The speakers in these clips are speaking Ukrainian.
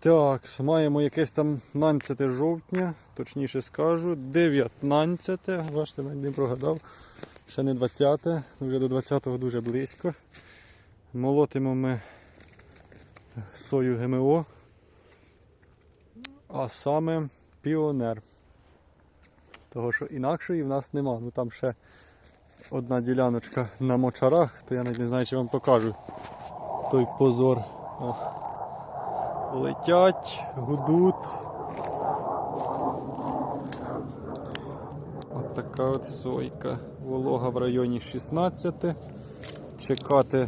Так, маємо якесь там 15 жовтня, точніше скажу, 19, бачите, навіть не прогадав. Ще не 20, вже до 20-го дуже близько. Молотимо ми сою ГМО, а саме піонер. Того, що інакшої в нас нема. Ну там ще одна діляночка на мочарах, то я навіть не знаю, чи вам покажу той позор. О. Летять, гудуть. От така от сойка. Волога в районі 16. Чекати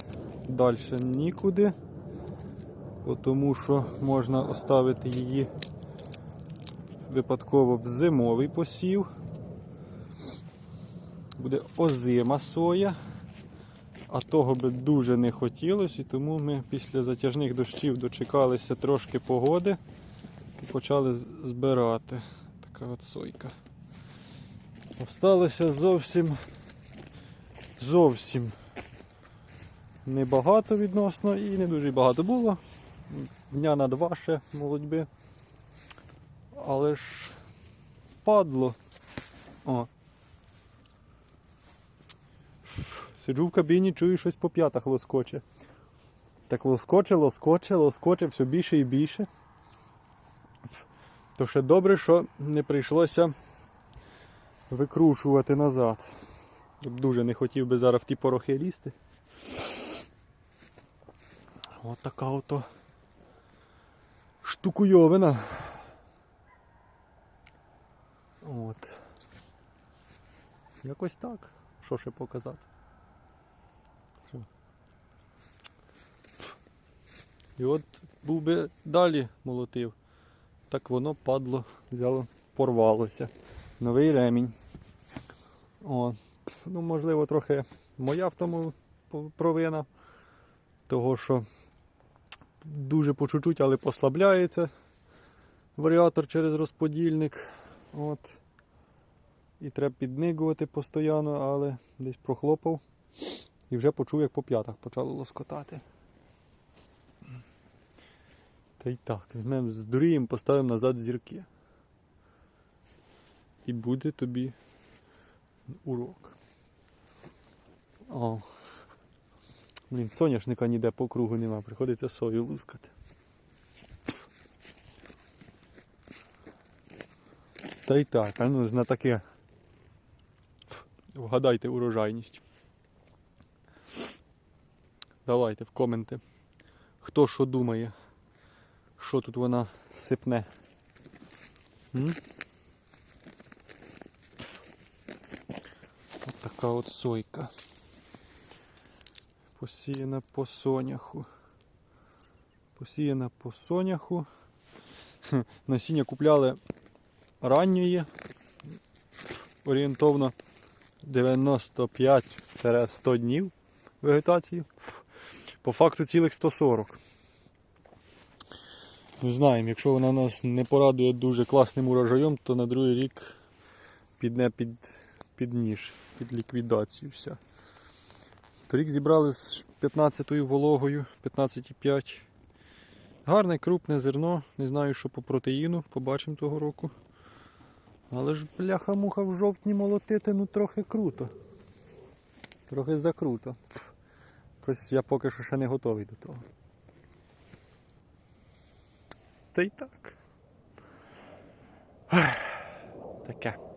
далі нікуди, тому що можна оставити її випадково в зимовий посів. Буде озима соя, а того би дуже не хотілося, і тому ми після затяжних дощів дочекалися трошки погоди і почали збирати. Така от сойка. Осталося зовсім зовсім небагато відносно і не дуже багато було. Дня на два ще молодьби. Але ж падло. О. Сиджу в кабіні, чую щось по п'ятах лоскоче. Так лоскоче, лоскоче, лоскоче все більше і більше. То ще добре, що не прийшлося викручувати назад. Дуже не хотів би зараз в ті порохи лізти. От така ото штукуйовина. От. Якось так. Що ще показати? І от був би далі молотив. Так воно падло, взяло, порвалося. Новий ремінь. О, ну, можливо, трохи моя в тому провина. Того, що дуже по чуть-чуть, але послабляється варіатор через розподільник. От. І треба піднигувати постійно, але десь прохлопав і вже почув, як по п'ятах почало лоскотати. Та й так, візьмемо з дурієм, поставимо назад зірки. І буде тобі урок. О. Блін, соняшника ніде по кругу нема, приходиться сою лускати. Та й так, а ну на таке. Вгадайте урожайність. Давайте в коменти. Хто що думає, що тут вона сипне. М? От от сойка. Посіяна по соняху. Посіяна по соняху. Хе, Насіння купляли ранньої, орієнтовно 95-100 днів вегетації. По факту цілих 140. Не знаємо, якщо вона нас не порадує дуже класним урожаєм, то на другий рік підне під, під ніж, під ліквідацію вся. Торік зібрали з 15-ю вологою, 15,5. Гарне крупне зерно, не знаю, що по протеїну, побачимо того року. Але ж бляха-муха в жовтні молотити, ну трохи круто. Трохи закруто. Якось я поки що ще не готовий до того. Та й так. Таке.